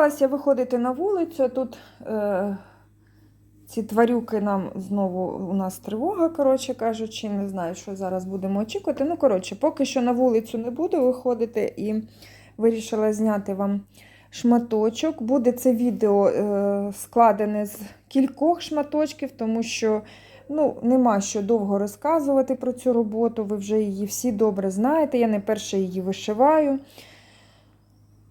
Україні! Виходити на вулицю. Тут е, ці тварюки нам знову у нас тривога, коротше кажучи, не знаю, що зараз будемо очікувати. Ну, коротше, поки що на вулицю не буду виходити і вирішила зняти вам шматочок. Буде це відео е, складене з кількох шматочків, тому що ну, нема що довго розказувати про цю роботу. Ви вже її всі добре знаєте. Я не перше її вишиваю.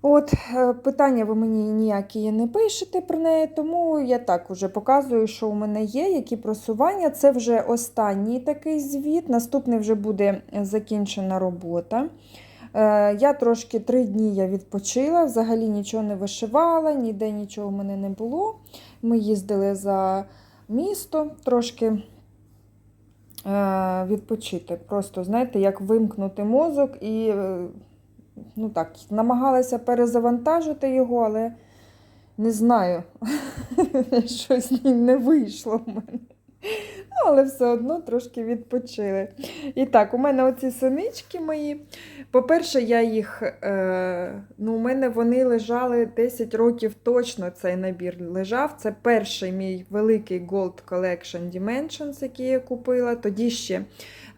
От, е, питання ви мені ніякі не пишете про неї, тому я так уже показую, що у мене є, які просування. Це вже останній такий звіт. Наступний вже буде закінчена робота. Е, Я трошки три дні я відпочила, взагалі нічого не вишивала, ніде нічого в мене не було. Ми їздили за місто трошки е, відпочити. Просто, знаєте, як вимкнути мозок і. Ну так, намагалася перезавантажити його, але не знаю, щось не вийшло в мене. Ну, але все одно трошки відпочили. І так, у мене оці синички мої. По-перше, я їх, е, ну, у мене вони лежали 10 років точно цей набір лежав. Це перший мій великий Gold Collection Dimensions, який я купила. Тоді ще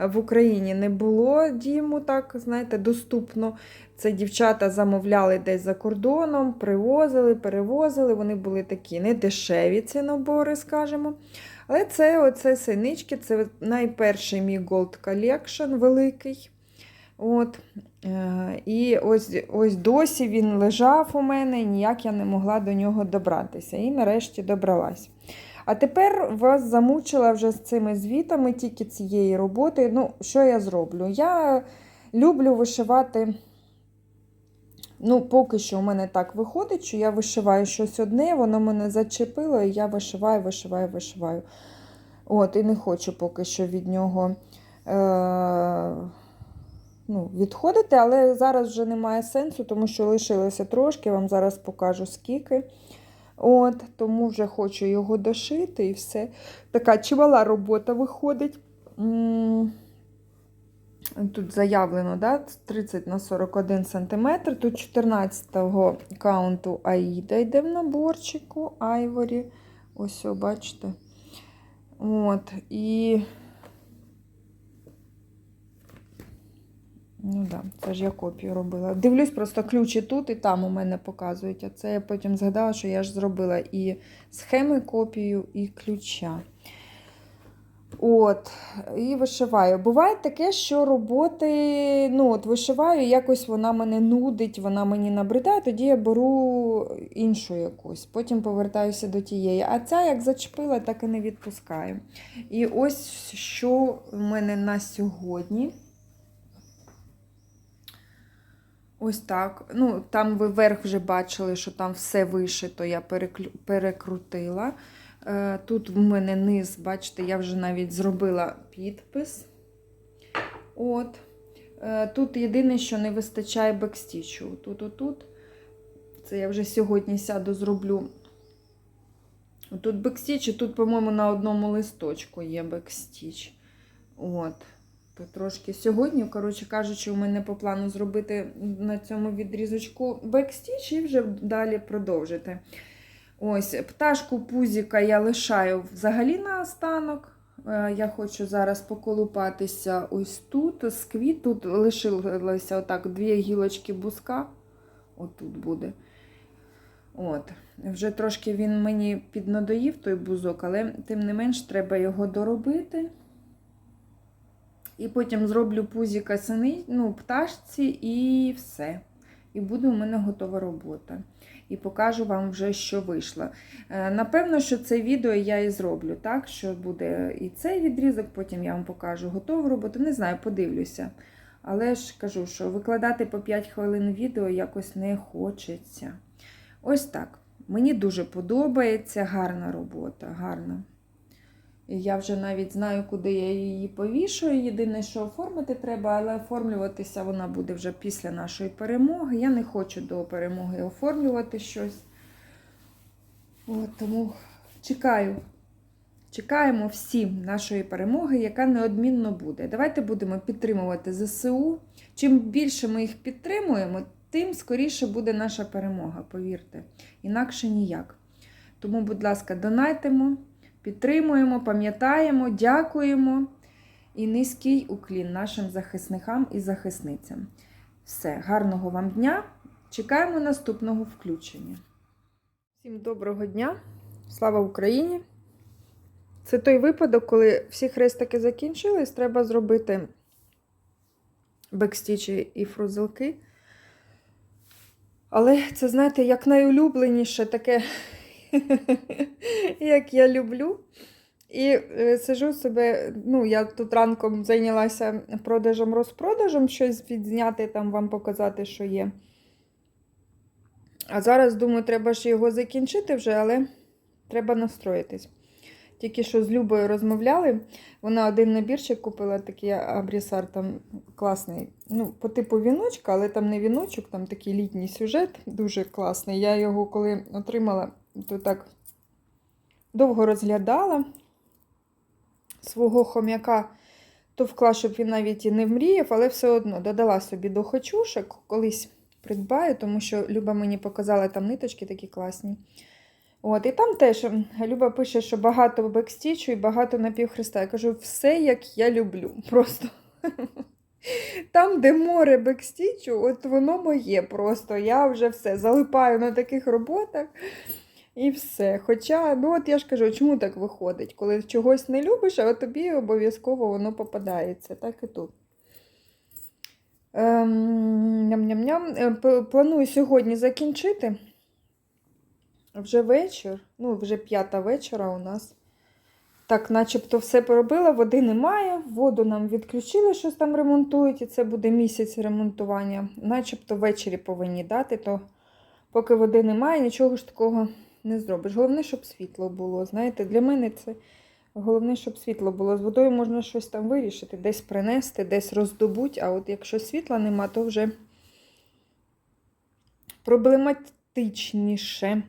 в Україні не було діму, так, знаєте, доступно. Це дівчата замовляли десь за кордоном, привозили, перевозили. Вони були такі недешеві ці набори, скажімо. Але це оце синички, це найперший мій Gold Collection великий. От. Е, І ось ось досі він лежав у мене, і ніяк я не могла до нього добратися. І нарешті добралась. А тепер вас замучила вже з цими звітами, тільки цієї роботи. Ну, що я зроблю? Я люблю вишивати. Ну, поки що у мене так виходить, що я вишиваю щось одне, воно мене зачепило, і я вишиваю, вишиваю, вишиваю. От, і не хочу поки що від нього е- ну, відходити, але зараз вже немає сенсу, тому що лишилося трошки, вам зараз покажу скільки. От, Тому вже хочу його дошити і все. Така чимала робота виходить. Тут заявлено да, 30 на 41 см. Тут 14-го каунту Аїда йде в наборчику Айворі. Ось, бачите. От, і. Ну да, це ж я копію робила. Дивлюсь, просто ключі тут і там у мене показують. А це я потім згадала, що я ж зробила і схеми копію, і ключа. От, і вишиваю. Буває таке, що роботи, ну, от вишиваю, якось вона мене нудить, вона мені набридає, тоді я беру іншу якусь, потім повертаюся до тієї. А ця як зачепила, так і не відпускаю. І ось що в мене на сьогодні. Ось так. Ну, Там ви вверх вже бачили, що там все вишито, я перекрутила. Е, Тут в мене низ, бачите, я вже навіть зробила підпис. От. Е, Тут єдине, що не вистачає бекстічу. Тут, отут. Це я вже сьогодні сяду, зроблю. Тут бекстіч, і тут, по-моєму, на одному листочку є бекстіч. От. Трошки сьогодні, коротше кажучи, у мене по плану зробити на цьому відрізочку бекстіч і вже далі продовжити. Ось, пташку пузіка я лишаю взагалі на останок. Е, Я хочу зараз поколупатися ось тут, з квіт. Тут лишилося отак дві гілочки бузка. Отут буде. От. Вже трошки він мені піднадоїв той бузок, але тим не менш треба його доробити. І потім зроблю пузіка сини, ну, пташці і все. І буде у мене готова робота. І покажу вам вже, що вийшло. Е, Напевно, що це відео я і зроблю, так? Що буде і цей відрізок, потім я вам покажу готову роботу. Не знаю, подивлюся. Але ж кажу, що викладати по 5 хвилин відео якось не хочеться. Ось так. Мені дуже подобається гарна робота, гарна. Я вже навіть знаю, куди я її повішую. Єдине, що оформити треба, але оформлюватися вона буде вже після нашої перемоги. Я не хочу до перемоги оформлювати щось. От, тому чекаю. Чекаємо всі нашої перемоги, яка неодмінно буде. Давайте будемо підтримувати ЗСУ. Чим більше ми їх підтримуємо, тим скоріше буде наша перемога, повірте. Інакше ніяк. Тому, будь ласка, донайтимо, підтримуємо, пам'ятаємо, дякуємо. І низький уклін нашим захисникам і захисницям. Все, гарного вам дня! Чекаємо наступного включення. Всім доброго дня! Слава Україні! Це той випадок, коли всі хрестики закінчились, треба зробити бекстічі і фрузелки. Але це, знаєте, як найулюбленіше таке, як я люблю. І е, сижу себе, ну, я тут ранком зайнялася продажем розпродажем, щось відзняти, там вам показати, що є. А зараз, думаю, треба ж його закінчити вже, але треба настроїтись. Тільки що з Любою розмовляли. Вона один набірчик купила, такий абрісар там класний. Ну, по типу віночка, але там не віночок, там такий літній сюжет, дуже класний. Я його коли отримала, то так довго розглядала свого хом'яка товкла, щоб він навіть і не вмріяв, але все одно додала собі до хочушек, колись придбаю, тому що Люба мені показала там ниточки такі класні. От, І там теж Люба пише, що багато бекстічу і багато напівхреста. Я кажу, все як я люблю. Просто. Там, де море бекстічу, от воно моє просто. Я вже все залипаю на таких роботах. І все. Хоча, ну от я ж кажу, чому так виходить? Коли чогось не любиш, а тобі обов'язково воно попадається. Так і тут. Ем, ням-ням-ням. Е, Планую сьогодні закінчити. Вже вечір, ну, вже п'ята вечора у нас. Так, начебто все поробила, води немає, воду нам відключили, щось там ремонтують, і це буде місяць ремонтування. Начебто ввечері повинні дати, то поки води немає, нічого ж такого не зробиш. Головне, щоб світло було. Знаєте, для мене це головне, щоб світло було. З водою можна щось там вирішити, десь принести, десь роздобуть, а от якщо світла нема, то вже проблематичніше.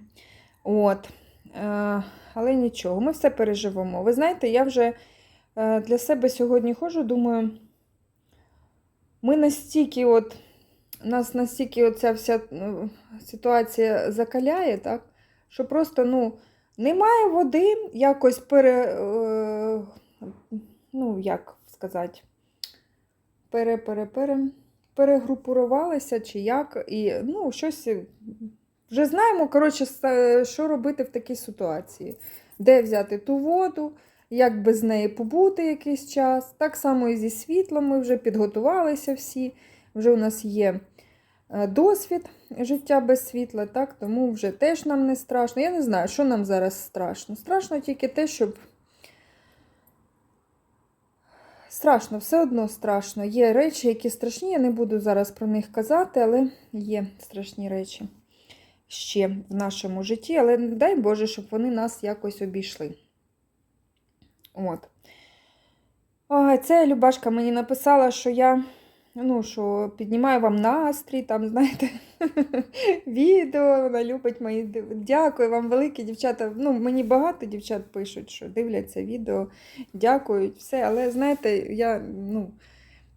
От. Е, але нічого, ми все переживемо. Ви знаєте, я вже е, для себе сьогодні ходжу, думаю, ми настільки от, нас настільки оця вся ну, ситуація закаляє, так? Що просто ну, немає води, якось пере, е, ну, як сказати, пере, пере, пере, перегрупурувалися чи як, і ну, щось вже знаємо, коротше, що робити в такій ситуації. Де взяти ту воду, як без неї побути якийсь час. Так само і зі світлом ми вже підготувалися всі. Вже у нас є е, досвід життя без світла, так? тому вже теж нам не страшно. Я не знаю, що нам зараз страшно. Страшно тільки те, щоб. Страшно, все одно страшно. Є речі, які страшні, я не буду зараз про них казати, але є страшні речі ще в нашому житті, але дай Боже, щоб вони нас якось обійшли. От. Ой, це Любашка мені написала, що я ну, що піднімаю вам настрій, там, знаєте, відео, вона любить мої. Дякую вам велике, дівчата. Ну, мені багато дівчат пишуть, що дивляться відео, дякують, все. Але знаєте, я, ну.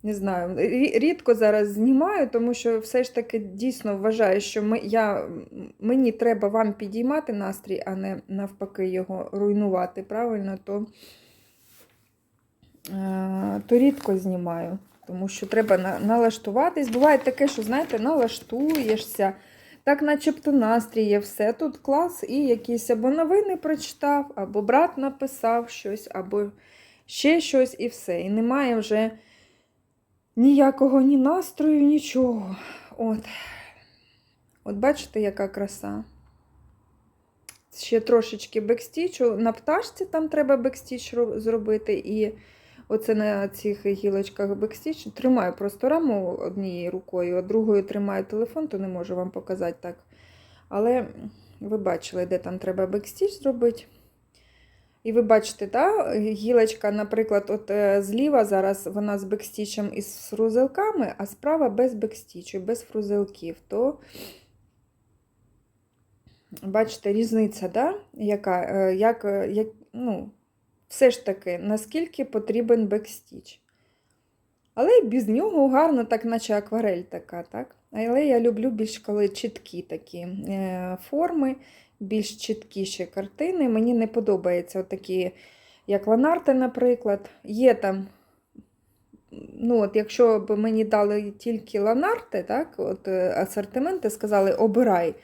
Не знаю, рідко зараз знімаю, тому що все ж таки дійсно вважаю, що ми, я, мені треба вам підіймати настрій, а не навпаки його руйнувати. Правильно, то, е, то рідко знімаю, тому що треба налаштуватись. Буває таке, що, знаєте, налаштуєшся, так начебто настрій є все. Тут клас, і якісь або новини прочитав, або брат написав щось, або ще щось, і все. І немає вже. Ніякого ні настрою, нічого. От. От бачите, яка краса. Ще трошечки бекстічу. На пташці там треба бекстіч ро- зробити. І оце на цих гілочках бекстіч. Тримаю просто раму однією рукою, а другою тримаю телефон, то не можу вам показати так. Але ви бачили, де там треба бекстіч зробити. І ви бачите, та, гілочка, наприклад, от е, зліва зараз вона з бекстічем і з фрузелками, а справа без бекстічу, без фрузелків. То бачите, різниця, да? яка, е, як, е, як, ну, все ж таки, наскільки потрібен бекстіч. Але без нього гарно, так наче акварель така, так? Але я люблю більш коли чіткі такі е, форми, більш чіткіші картини. Мені не подобаються такі, як Ланарте, наприклад. Є там, ну от якщо б мені дали тільки Ланарте, так, от е, асортименти, сказали, обирай.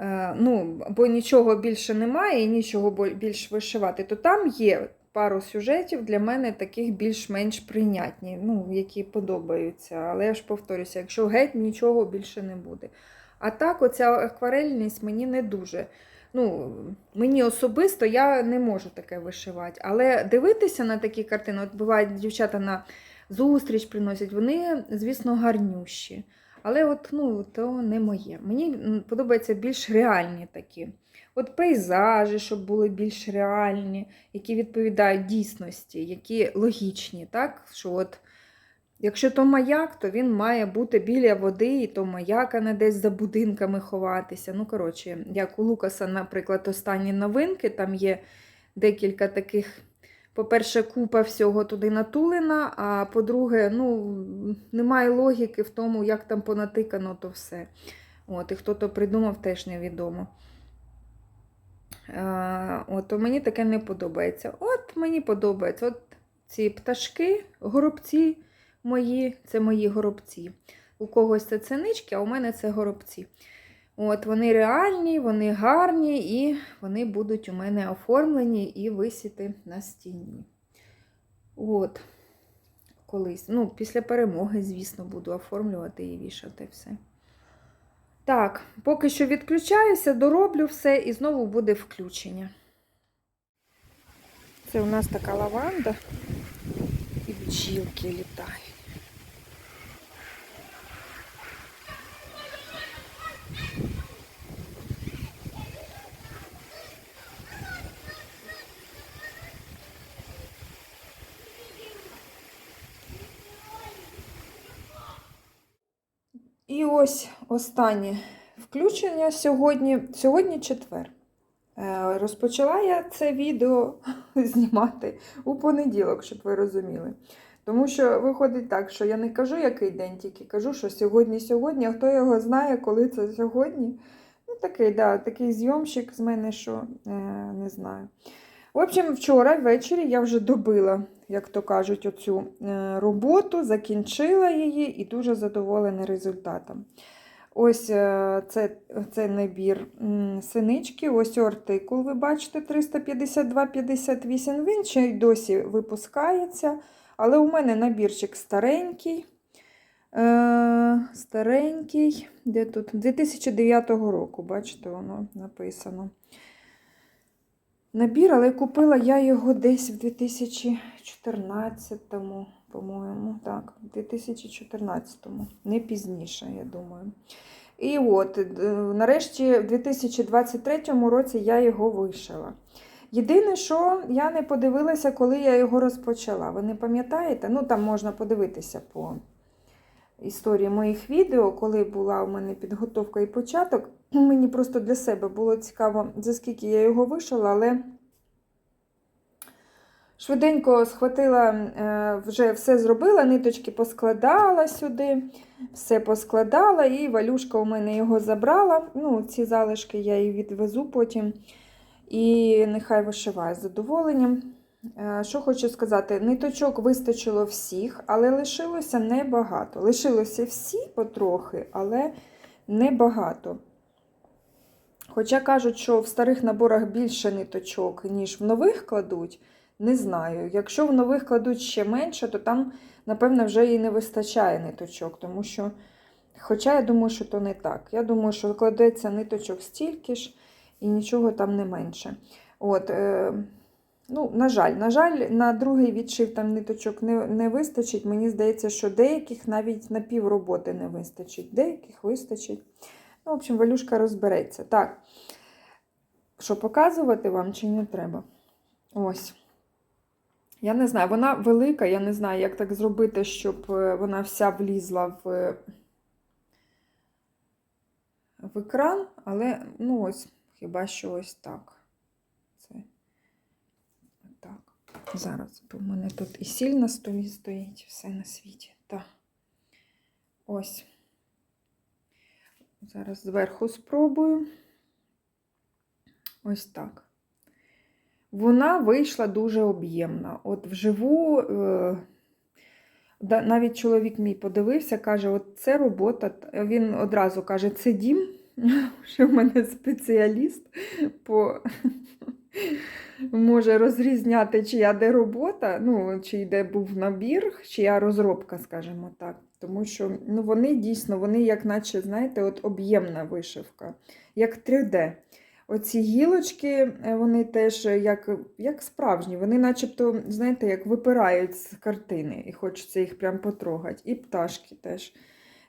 Е, ну, бо нічого більше немає і нічого більш вишивати, то там є пару сюжетів для мене таких більш-менш прийнятні, ну, які подобаються. Але я ж повторюся, якщо геть нічого більше не буде. А так, оця акварельність мені не дуже. Ну, мені особисто я не можу таке вишивати. Але дивитися на такі картини, от бувають дівчата на зустріч приносять, вони, звісно, гарнющі. Але от, ну, то не моє. Мені подобаються більш реальні такі. От пейзажі, щоб були більш реальні, які відповідають дійсності, які логічні. так? Що от, якщо то маяк, то він має бути біля води, і то маяк, а не десь за будинками ховатися. Ну, коротше, як у Лукаса, наприклад, останні новинки, там є декілька таких. По-перше, купа всього туди натулена, а по-друге, ну, немає логіки в тому, як там понатикано то все. От, і хто то придумав, теж невідомо. Е, От, то мені таке не подобається. От мені подобається. От ці пташки, горобці мої, це мої горобці. У когось це цинички, а у мене це горобці. От, Вони реальні, вони гарні, і вони будуть у мене оформлені і висіти на стіні. От, колись. Ну, після перемоги, звісно, буду оформлювати і вішати все. Так, поки що відключаюся, дороблю все і знову буде включення. Це у нас така лаванда і бджілки літають. І ось останнє включення сьогодні. Сьогодні четвер. Е, Розпочала я це відео знімати у понеділок, щоб ви розуміли. Тому що виходить так, що я не кажу, який день, тільки кажу, що сьогодні-сьогодні, а хто його знає, коли це сьогодні. Ну, такий, да, такий зйомщик з мене, що е, не знаю. В общем, вчора ввечері я вже добила, як то кажуть, оцю е, роботу, закінчила її і дуже задоволена результатом. Ось е, це, це набір синички, ось артикул, ви бачите, 352,58. Він ще й досі випускається. Але у мене набірчик старенький. Е, старенький, де тут? 2009 року, бачите, воно написано. Набір, але купила я його десь в 2014-му, по-моєму, так, в 2014-му, не пізніше, я думаю. І от, е, нарешті, в 2023 році я його вишила. Єдине, що я не подивилася, коли я його розпочала. Ви не пам'ятаєте? Ну, там можна подивитися по історії моїх відео, коли була у мене підготовка і початок. Мені просто для себе було цікаво, за скільки я його вишила, але швиденько схватила, е, вже все зробила, ниточки поскладала сюди, все поскладала, і валюшка у мене його забрала. Ну, ці залишки я їй відвезу потім. І нехай вишиває з задоволенням. Е, Що хочу сказати, ниточок вистачило всіх, але лишилося небагато. Лишилося всі потрохи, але небагато. Хоча кажуть, що в старих наборах більше ниточок, ніж в нових кладуть, не знаю. Якщо в нових кладуть ще менше, то там, напевно, вже і не вистачає ниточок, тому що, хоча я думаю, що то не так. Я думаю, що кладеться ниточок стільки ж і нічого там не менше. От, е, ну, на жаль, на жаль, на другий відшив там ниточок не, не вистачить. Мені здається, що деяких навіть на пів роботи не вистачить, деяких вистачить. Ну, в общем, Валюшка розбереться. Так, що показувати вам чи не треба? Ось. Я не знаю, вона велика, я не знаю, як так зробити, щоб е, вона вся влізла в, в екран, але ну ось, хіба що ось так. Це так. Зараз, бо в мене тут і сіль на столі стоїть, все на світі. Так. Ось. Зараз зверху спробую. Ось так. Вона вийшла дуже об'ємна. От вживу, е, навіть чоловік мій подивився, каже: от це робота. Він одразу каже, це дім, що в мене спеціаліст по може розрізняти, чия де робота, ну, чи йде був набір, чия розробка, скажімо так. Тому що ну, вони дійсно, вони, як наче, знаєте, от об'ємна вишивка, як 3D. Оці гілочки, е, вони теж як, як справжні, вони начебто, знаєте, як випирають з картини, і хочеться їх прям потрогати. І пташки теж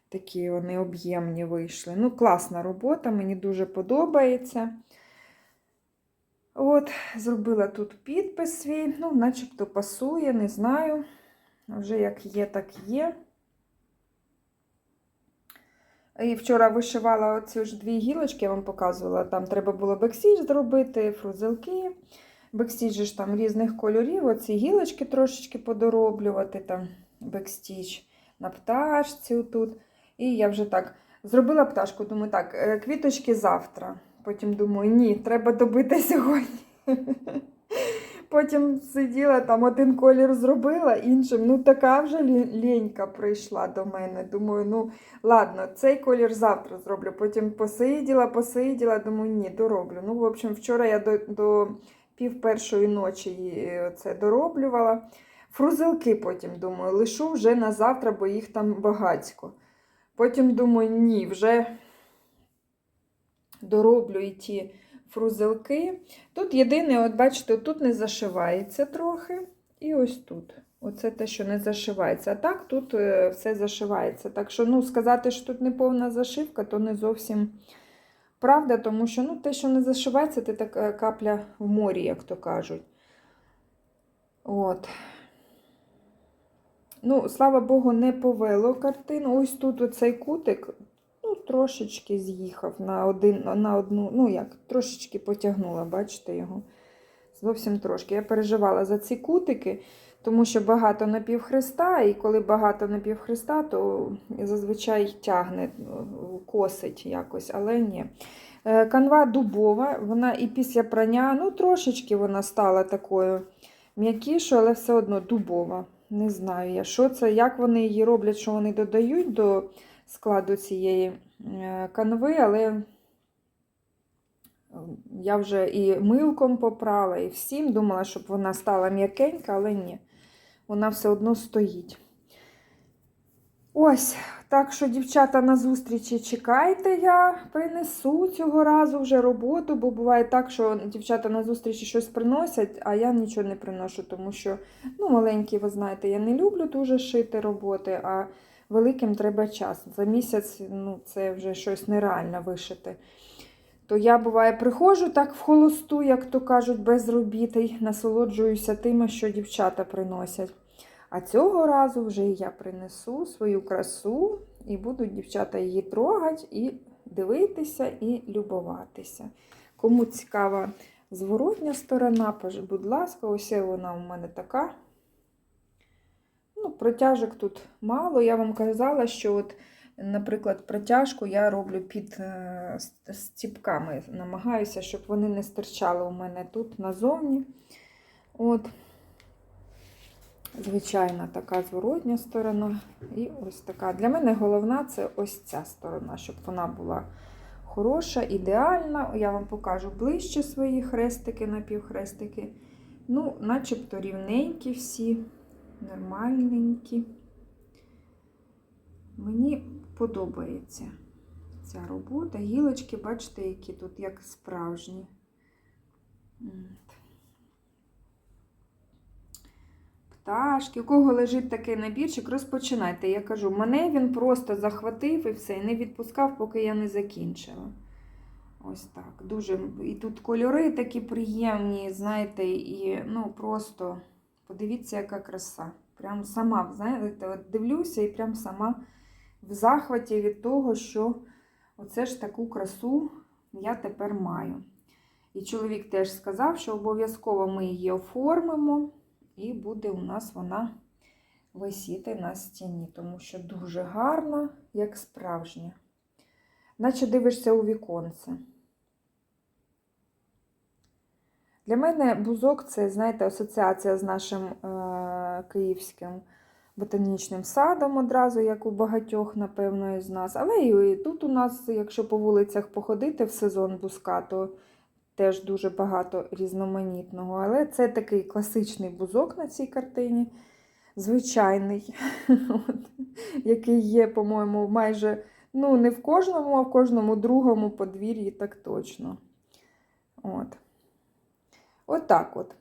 такі вони об'ємні вийшли. Ну, класна робота, мені дуже подобається. От, зробила тут підпис свій, ну, начебто пасує, не знаю. Вже як є, так є. І вчора вишивала оці ж дві гілочки, я вам показувала. Там треба було бексіч зробити, фрузелки. Бекстіч ж там різних кольорів. Оці гілочки трошечки подороблювати, там бекстіч на пташці тут. І я вже так зробила пташку, думаю, так, е, квіточки завтра. Потім думаю, ні, треба добити сьогодні. Потім сиділа, там один колір зробила, іншим. Ну, така вже лінька прийшла до мене. Думаю, ну ладно, цей колір завтра зроблю. Потім посиділа, посиділа, думаю, ні, дороблю. Ну, в общем, вчора я до, до пів першої ночі її це дороблювала. Фрузелки потім думаю, лишу вже на завтра, бо їх там багатько. Потім думаю, ні, вже дороблю і ті фрузелки. Тут єдине, от бачите, тут не зашивається трохи. І ось тут. Оце те, що не зашивається. А так тут е, все зашивається. Так що, ну, сказати, що тут не повна зашивка, то не зовсім правда, тому що ну, те, що не зашивається, це така капля в морі, як то кажуть. От. Ну, слава Богу, не повело картину. Ось тут оцей кутик, трошечки з'їхав на один, на одну, ну як, трошечки потягнула, бачите його? Зовсім трошки. Я переживала за ці кутики, тому що багато напівхреста, і коли багато напівхреста, то зазвичай тягне, косить якось, але ні. Е, Канва дубова, вона і після прання, ну трошечки вона стала такою м'якішою, але все одно дубова. Не знаю я, що це, як вони її роблять, що вони додають до складу цієї е, канви, але я вже і милком попрала, і всім думала, щоб вона стала м'якенька, але ні, вона все одно стоїть. Ось, так що, дівчата, на зустрічі чекайте, я принесу цього разу вже роботу, бо буває так, що дівчата на зустрічі щось приносять, а я нічого не приношу, тому що ну, маленькі, ви знаєте, я не люблю дуже шити роботи, а великим треба час. За місяць ну, це вже щось нереально вишити. То я буває приходжу так в холосту, як то кажуть, без робіти, й насолоджуюся тими, що дівчата приносять. А цього разу вже я принесу свою красу і будуть дівчата її трогати і дивитися і любуватися. Кому цікава зворотня сторона, будь ласка, ось вона у мене така. Ну, протяжок тут мало. Я вам казала, що от, наприклад, протяжку я роблю під е, стіпками. Намагаюся, щоб вони не стирчали у мене тут назовні. От. Звичайна така зворотня сторона. І ось така. Для мене головна це ось ця сторона, щоб вона була хороша, ідеальна. Я вам покажу ближче свої хрестики, напівхрестики. Ну, начебто рівненькі всі, нормальненькі. Мені подобається ця робота. Гілочки, бачите, які тут як справжні. Пташки. У кого лежить такий набірчик, розпочинайте. Я кажу, мене він просто захватив і все, і не відпускав, поки я не закінчила. Ось так. Дуже. І тут кольори такі приємні, знаєте, і ну просто подивіться, яка краса. Прям сама, знаєте, от дивлюся і прям сама в захваті від того, що оце ж таку красу я тепер маю. І чоловік теж сказав, що обов'язково ми її оформимо. І буде у нас вона висіти на стіні, тому що дуже гарна, як справжня. наче дивишся у віконце. Для мене бузок це, знаєте, асоціація з нашим е- київським ботанічним садом одразу, як у багатьох, напевно, із нас. Але і тут у нас, якщо по вулицях походити в сезон бузка, то теж дуже багато різноманітного. Але це такий класичний бузок на цій картині, звичайний, який є, по-моєму, майже ну, не в кожному, а в кожному другому подвір'ї, так точно. От. От от.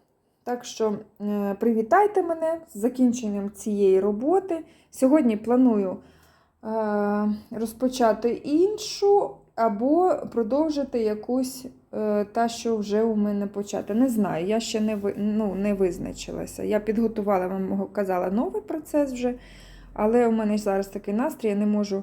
Так що е, привітайте мене з закінченням цієї роботи. Сьогодні планую е, розпочати іншу або продовжити якусь е, та, що вже у мене почата. Не знаю, я ще не, ну, не визначилася. Я підготувала, вам казала, новий процес вже, але у мене зараз такий настрій, я не можу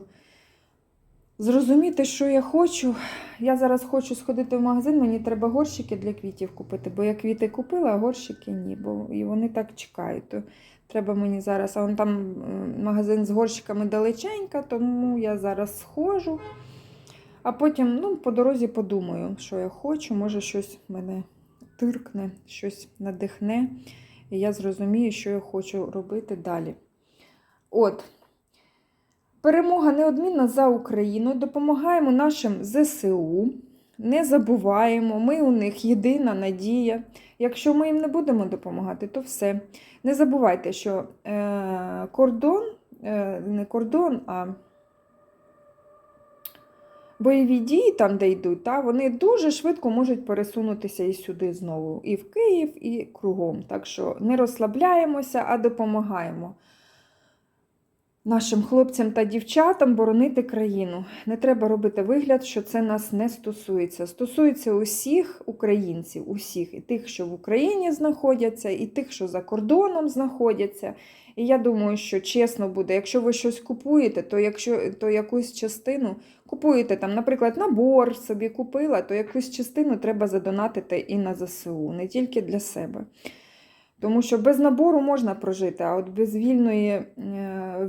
зрозуміти, що я хочу. Я зараз хочу сходити в магазин, мені треба горщики для квітів купити, бо я квіти купила, а горщики ні, бо і вони так чекають. То треба мені зараз, а вон там магазин з горщиками далеченько, тому я зараз схожу. А потім ну, по дорозі подумаю, що я хочу, може щось мене тиркне, щось надихне, і я зрозумію, що я хочу робити далі. От. Перемога неодмінна за Україну. Допомагаємо нашим ЗСУ. Не забуваємо, ми у них єдина надія. Якщо ми їм не будемо допомагати, то все. Не забувайте, що е, кордон, е, не кордон, а бойові дії, там, де йдуть, та, вони дуже швидко можуть пересунутися і сюди знову, і в Київ, і кругом. Так що не розслабляємося, а допомагаємо нашим хлопцям та дівчатам боронити країну. Не треба робити вигляд, що це нас не стосується. Стосується усіх українців, усіх, і тих, що в Україні знаходяться, і тих, що за кордоном знаходяться. І я думаю, що чесно буде, якщо ви щось купуєте, то якщо то якусь частину купуєте там, наприклад, набор собі купила, то якусь частину треба задонатити і на ЗСУ, не тільки для себе. Тому що без набору можна прожити, а от без вільної, е,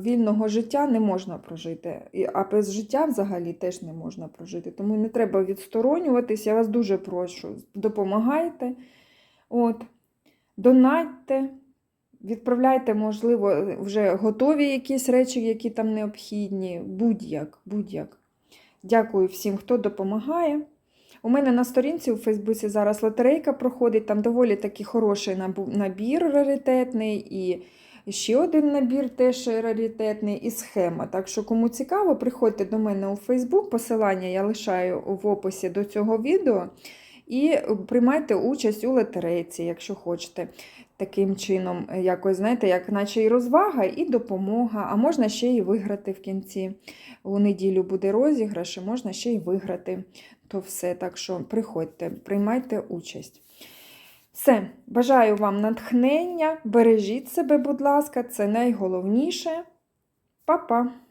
вільного життя не можна прожити. А без життя взагалі теж не можна прожити. Тому не треба відсторонюватись. Я вас дуже прошу, допомагайте, от, донатьте, відправляйте, можливо, вже готові якісь речі, які там необхідні. Будь-як, будь-як. Дякую всім, хто допомагає. У мене на сторінці у Фейсбуці зараз лотерейка проходить, там доволі такий хороший набір раритетний, і ще один набір теж раритетний, і схема. Так що, кому цікаво, приходьте до мене у Фейсбук, посилання я лишаю в описі до цього відео. І приймайте участь у лотерейці, якщо хочете. Таким чином, якось, знаєте, як наче і розвага, і допомога, а можна ще й виграти в кінці. У неділю буде розіграш, і можна ще й виграти то все. Так що приходьте, приймайте участь. Все, бажаю вам натхнення, бережіть себе, будь ласка, це найголовніше. Па-па!